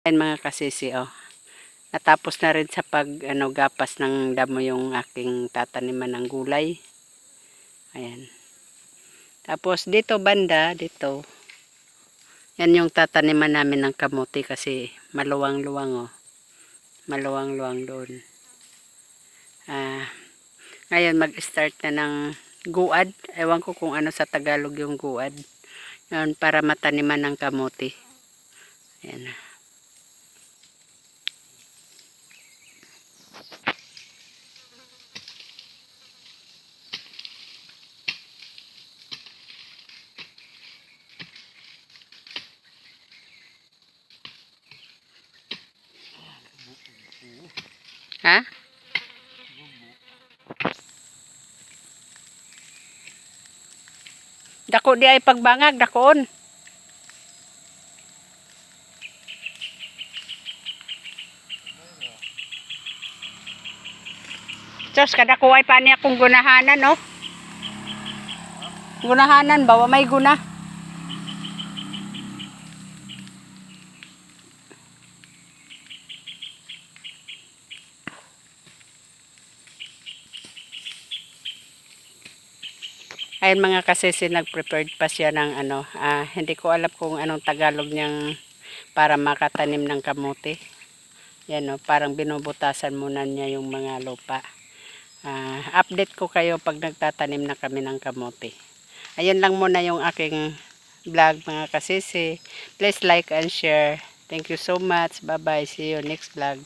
Ayan mga kasisi, oh. Natapos na rin sa pag ano, gapas ng damo yung aking tataniman ng gulay. Ayan. Tapos dito banda, dito. Yan yung tataniman namin ng kamuti kasi maluwang-luwang oh. Maluwang-luwang doon. Ah, ngayon mag-start na ng guad. Ewan ko kung ano sa Tagalog yung guad. Yun, para mataniman ng kamuti. Ayan. Ha? Dako di ay pagbangag, dakoon. Diyos, kada ko ay pani akong gunahanan, no? Gunahanan, bawa may guna. Ayun mga kasisi, nag-prepared pa siya ng ano, ah, hindi ko alam kung anong Tagalog niyang para makatanim ng kamote. Yan o, parang binubutasan muna niya yung mga lupa. Ah, update ko kayo pag nagtatanim na kami ng kamote. Ayun lang muna yung aking vlog mga kasisi. Please like and share. Thank you so much. Bye bye. See you next vlog.